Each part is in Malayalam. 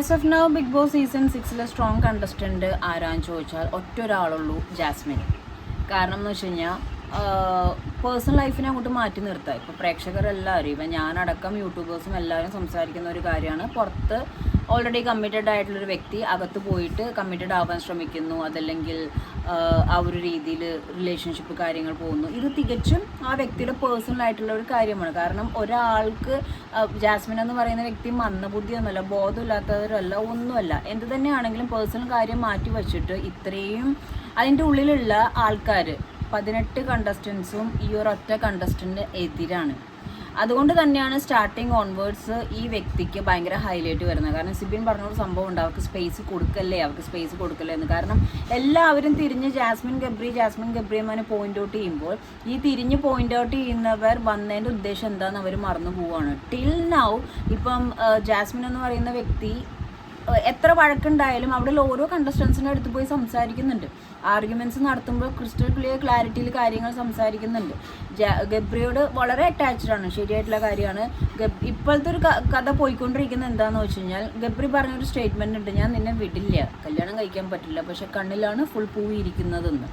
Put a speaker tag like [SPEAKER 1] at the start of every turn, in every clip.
[SPEAKER 1] As of now big boss season സിക്സിലെ strong contestant ആരാന്ന് ചോദിച്ചാൽ ഒറ്റ ഒരാളുള്ളൂ ജാസ്മിൻ. കാരണം എന്ന് വെച്ച് കഴിഞ്ഞാൽ പേഴ്സണൽ ലൈഫിനെ അങ്ങോട്ട് മാറ്റി നിർത്തുക ഇപ്പോൾ പ്രേക്ഷകരെല്ലാവരും ഇപ്പം ഞാനടക്കം യൂട്യൂബേഴ്സും എല്ലാവരും സംസാരിക്കുന്ന ഒരു കാര്യമാണ്. പുറത്ത് ഓൾറെഡി കമ്മിറ്റഡ് ആയിട്ടുള്ളൊരു വ്യക്തി അകത്ത് പോയിട്ട് കമ്മിറ്റഡ് ആവാൻ ശ്രമിക്കുന്നു. അതല്ലെങ്കിൽ ആ ഒരു രീതിയിൽ റിലേഷൻഷിപ്പ് കാര്യങ്ങൾ പോകുന്നു. ഇത് തികച്ചും ആ വ്യക്തിയുടെ പേഴ്സണൽ ആയിട്ടുള്ള ഒരു കാര്യമാണ്. കാരണം ഒരാൾക്ക് ജാസ്മിൻ എന്ന് പറയുന്ന വ്യക്തി മന്ദബുദ്ധിയൊന്നുമല്ല ബോധമില്ലാത്തവരല്ല ഒന്നുമല്ല. എന്ത് തന്നെയാണെങ്കിലും പേഴ്സണൽ കാര്യം മാറ്റി വച്ചിട്ട് ഇത്രയും അതിന്റെ ഉള്ളിലുള്ള ആൾക്കാർ പതിനെട്ട് കണ്ടസ്റ്റൻസും ഈ ഒരു ഒറ്റ കണ്ടസ്റ്റന്റ് എതിരാണ് അതുകൊണ്ട് തന്നെയാണ് സ്റ്റാർട്ടിങ് ഓൺവേർഡ്സ് ഈ വ്യക്തിക്ക് ഭയങ്കര ഹൈലൈറ്റ് വരുന്നത്. കാരണം സിബിൻ പറഞ്ഞൊരു സംഭവം ഉണ്ട് അവർക്ക് സ്പേസ് കൊടുക്കല്ലേ അവർക്ക് സ്പേസ് കൊടുക്കല്ലേ എന്ന്. കാരണം എല്ലാവരും തിരിഞ്ഞ് ജാസ്മിൻ ഗബ്രി ജാസ്മിൻ ഗബ്രിയമ്മനെ പോയിന്റ് ഔട്ട് ചെയ്യുമ്പോൾ ഈ തിരിഞ്ഞ് പോയിന്റ് ഔട്ട് ചെയ്യുന്നവർ വന്നതിന്റെ ഉദ്ദേശം എന്താണെന്ന് അവർ മറന്നു പോവുകയാണ് ടിൽ നൗ ഇപ്പം ജാസ്മിൻ എന്ന് പറയുന്ന വ്യക്തി എത്ര വഴക്കുണ്ടായാലും അവിടെ ഓരോ കണ്ടസ്റ്റൻസിന്റെ അടുത്ത് പോയി സംസാരിക്കുന്നുണ്ട്. ആർഗ്യുമെന്റ്സ് നടത്തുമ്പോൾ ക്രിസ്റ്റൽ ക്ലിയർ ക്ലാരിറ്റിയിൽ കാര്യങ്ങൾ സംസാരിക്കുന്നുണ്ട്. ഗബ്രിയോട് വളരെ അറ്റാച്ച്ഡ് ആണ്. ശരിയായിട്ടുള്ള കാര്യമാണ്. ഇപ്പോഴത്തെ ഒരു കഥ പോയിക്കൊണ്ടിരിക്കുന്നത് എന്താണെന്ന് വെച്ച് കഴിഞ്ഞാൽ ഗബ്രി പറഞ്ഞൊരു സ്റ്റേറ്റ്മെന്റ് ഉണ്ട്. ഞാൻ നിന്നെ വിടില്ല. കല്യാണം കഴിക്കാൻ പറ്റില്ല. പക്ഷെ കണ്ണിലാണ് ഫുൾ പൂവിയിരിക്കുന്നതെന്ന്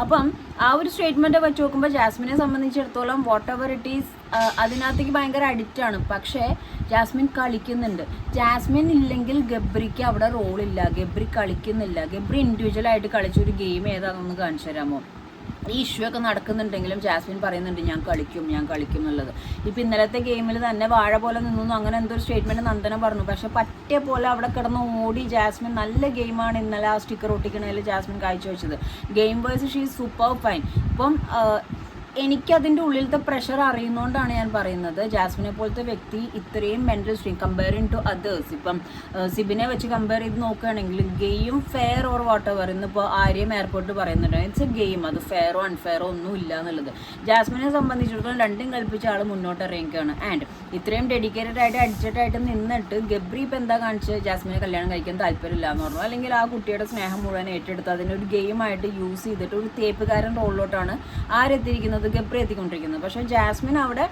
[SPEAKER 1] അപ്പം ആ ഒരു സ്റ്റേറ്റ്മെന്റ് വെച്ച് നോക്കുമ്പോൾ ജാസ്മിനെ സംബന്ധിച്ചിടത്തോളം വാട്ട് എവർ ഇറ്റ് ഈസ് അതിനകത്തേക്ക് ഭയങ്കര അഡിക്റ്റ് ആണ്. പക്ഷേ ജാസ്മിൻ കളിക്കുന്നുണ്ട്. ജാസ്മിൻ ഇല്ലെങ്കിൽ ഗബ്രിക്ക് അവിടെ റോളില്ല ഗബ്രി കളിക്കുന്നില്ല. ഗബ്രി ഇൻഡിവിജ്വൽ ആയിട്ട് കളിച്ചൊരു ഗെയിം ഏതാണെന്ന് കാണിച്ചു തരാമോ? ഈ ഇഷ്യൂ ഒക്കെ നടക്കുന്നുണ്ടെങ്കിലും ജാസ്മിൻ പറയുന്നുണ്ട് ഞാൻ കളിക്കും ഞാൻ കളിക്കും എന്നുള്ളത്. ഇപ്പം ഇന്നലത്തെ ഗെയിമിൽ തന്നെ വാഴ പോലെ നിന്നു. അങ്ങനെ എന്തോ സ്റ്റേറ്റ്മെന്റ് നന്ദന പറഞ്ഞു. പക്ഷെ പറ്റിയ പോലെ അവിടെ കിടന്ന് ഓടി ജാസ്മിൻ നല്ല ഗെയിമാണ് ഇന്നലെ ആ സ്റ്റിക്കർ ഒട്ടിക്കണതിൽ ജാസ്മിൻ കാഴ്ചവെച്ചത്. Game wise she super fine ഇപ്പം എനിക്കതിന്റെ ഉള്ളിലത്തെ പ്രഷർ അറിയുന്നതുകൊണ്ടാണ് ഞാൻ പറയുന്നത്. ജാസ്മിനെ പോലത്തെ വ്യക്തി ഇത്രയും mental stream comparing to others ഇപ്പം സിബിനെ വെച്ച് കമ്പയർ ചെയ്ത് നോക്കുകയാണെങ്കിൽ game fair or whatever ഇന്നിപ്പോൾ ആര്യം എയർപോർട്ട് പറയുന്നുണ്ട്. ഇറ്റ്സ് എ ഗെയിം അത് ഫെയറോ അൺഫെയറോ ഒന്നും ഇല്ല എന്നുള്ളത്. ജാസ്മിനെ സംബന്ധിച്ചിടത്തോളം രണ്ടും കൽപ്പിച്ച ആൾ മുന്നോട്ട് ഇറങ്ങിക്കുകയാണ് ആൻഡ് ഇത്രയും ഡെഡിക്കേറ്റഡ് ആയിട്ട് അഡ്ജസ്റ്റ് ആയിട്ട് നിന്നിട്ട് ഗബ്രി ഇപ്പം എന്താ കാണിച്ച്? ജാസ്മിനെ കല്യാണം കഴിക്കാൻ താല്പര്യമില്ല എന്ന് പറഞ്ഞു. അല്ലെങ്കിൽ ആ കുട്ടിയുടെ സ്നേഹം മുഴുവൻ ഏറ്റെടുത്ത് അതിനൊരു ഗെയിമായിട്ട് യൂസ് ചെയ്തിട്ട് ഒരു തേപ്പുകാരൻ റോളിലോട്ടാണ് ആരെത്തിയിരിക്കുന്നത്. ഗബ്രി എത്തിക്കൊണ്ടിരിക്കുന്നത് പക്ഷേ ജാസ്മിൻ അവിടെ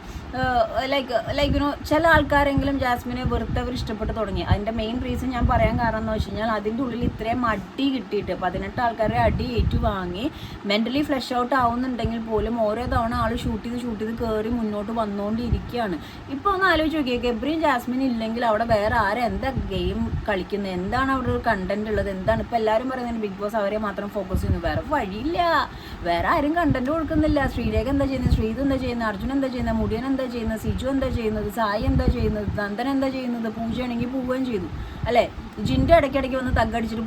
[SPEAKER 1] ലൈക്ക് ലൈക്ക് യുനോ ചില ആൾക്കാരെങ്കിലും ജാസ്മിനെ വെറുത്തവർ ഇഷ്ടപ്പെട്ട് തുടങ്ങി. അതിന്റെ മെയിൻ റീസൺ ഞാൻ പറയാൻ കാരണം എന്ന് വെച്ച് കഴിഞ്ഞാൽ അതിന്റെ ഉള്ളിൽ ഇത്രയും അടി കിട്ടിയിട്ട് പതിനെട്ട് ആൾക്കാരെ അടി ഏറ്റു വാങ്ങി മെന്റലി ഫ്ലഷ് ഔട്ട് ആവുന്നുണ്ടെങ്കിൽ പോലും ഓരോ തവണ ആൾ ഷൂട്ട് ചെയ്ത് ഷൂട്ട് ചെയ്ത് കയറി മുന്നോട്ട് വന്നുകൊണ്ടിരിക്കുകയാണ് ഇപ്പോൾ ഒന്ന് ആലോചിച്ച് നോക്കിയേ ഗബ്രിയും ജാസ്മിൻ ഇല്ലെങ്കിൽ അവിടെ വേറെ ആരും? എന്താ ഗെയിം കളിക്കുന്നത്? എന്താണ് അവിടെ ഒരു കണ്ടന്റ് ഉള്ളത്? എന്താണ്? ഇപ്പോൾ എല്ലാവരും പറയുന്നത് ബിഗ് ബോസ് അവരെ മാത്രം ഫോക്കസ് ചെയ്യുന്നു. വേറെ വഴിയില്ല. വേറെ ആരും കണ്ടന്റ് കൊടുക്കുന്നില്ല. ശ്രീരേഖ എന്താ ചെയ്യുന്നത്? ശ്രീത് എന്താ ചെയ്യുന്നത്? അർജുൻ എന്താ ചെയ്യുന്നത്? മുടിയൻ എന്താ ചെയ്യുന്നത്? സിജു എന്താ ചെയ്യുന്നത്? സായി എന്താ ചെയ്യുന്നത്? നന്ദൻ എന്താ ചെയ്യുന്നത്? പൂജയാണെങ്കിൽ പോവുകയും ചെയ്തു. അല്ലേ? ജിന്റെ ഇടയ്ക്കിടയ്ക്ക് വന്ന് തగ్గടിച്ചിട്ട്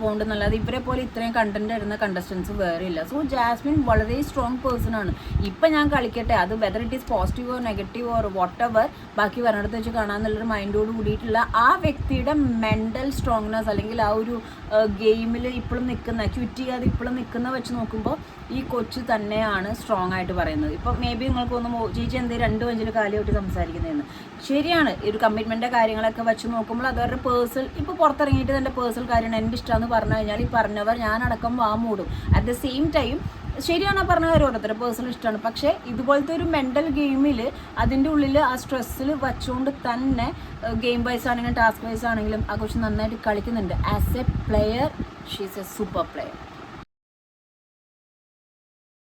[SPEAKER 1] അത് ഇവരെ പോലെ ഇത്രയും കണ്ടന്റ് വരുന്ന കണ്ടസ്റ്റൻസ് വേറെ ഇല്ല. സോ ജാസ്മിൻ വളരെ സ്ട്രോങ് പേഴ്സൺ ആണ്. ഇപ്പം ഞാൻ കളിക്കട്ടെ. അത് whether it is positive or negative or whatever ബാക്കി വരണത്ത് വെച്ച് കാണാമെന്നുള്ളൊരു മൈൻഡോട് കൂടിയിട്ടുള്ള ആ വ്യക്തിയുടെ മെന്റൽ സ്ട്രോങ്നെസ് അല്ലെങ്കിൽ ആ ഒരു ഗെയിമിൽ ഇപ്പോഴും നിൽക്കുന്ന ക്വിറ്റ് ചെയ്യാതെ ഇപ്പോഴും നിൽക്കുന്ന വെച്ച് നോക്കുമ്പോൾ ഈ കൊച്ചു തന്നെയാണ് സ്ട്രോങ് ആയിട്ട് പറയുന്നത്. ഇപ്പം മേ ബി നിങ്ങൾക്ക് ഒന്ന് ചേച്ചി എന്ത് രണ്ട് വഞ്ചിൽ കാലിയോട്ട് സംസാരിക്കുന്നതെന്ന്. ശരിയാണ്. ഒരു കമ്മിറ്റ്മെന്റ് കാര്യങ്ങളൊക്കെ വെച്ച് നോക്കുമ്പോൾ അതവരുടെ പേഴ്സണൽ ഇപ്പോൾ പുറത്തിറങ്ങിയിട്ട് എന്റെ പേഴ്സണൽ കാര്യമാണ് എന്റെ ഇഷ്ടമെന്ന് പറഞ്ഞു കഴിഞ്ഞാൽ ഈ പറഞ്ഞവർ ഞാനടക്കം വാ മൂടും. അറ്റ് ദ സെയിം ടൈം ശരിയാണ് പറഞ്ഞത് ഓരോരുത്തരുടെ പേഴ്സണൽ ഇഷ്ടമാണ്. പക്ഷേ ഇതുപോലത്തെ ഒരു മെന്റൽ ഗെയിമിൽ അതിന്റെ ഉള്ളിൽ ആ സ്ട്രെസ്സിൽ വെച്ചുകൊണ്ട് തന്നെ ഗെയിം വൈസ് ആണെങ്കിലും ടാസ്ക് വൈസ് ആണെങ്കിലും ആ കൊച്ചു നന്നായിട്ട് കളിക്കുന്നുണ്ട്. As a player she's a super player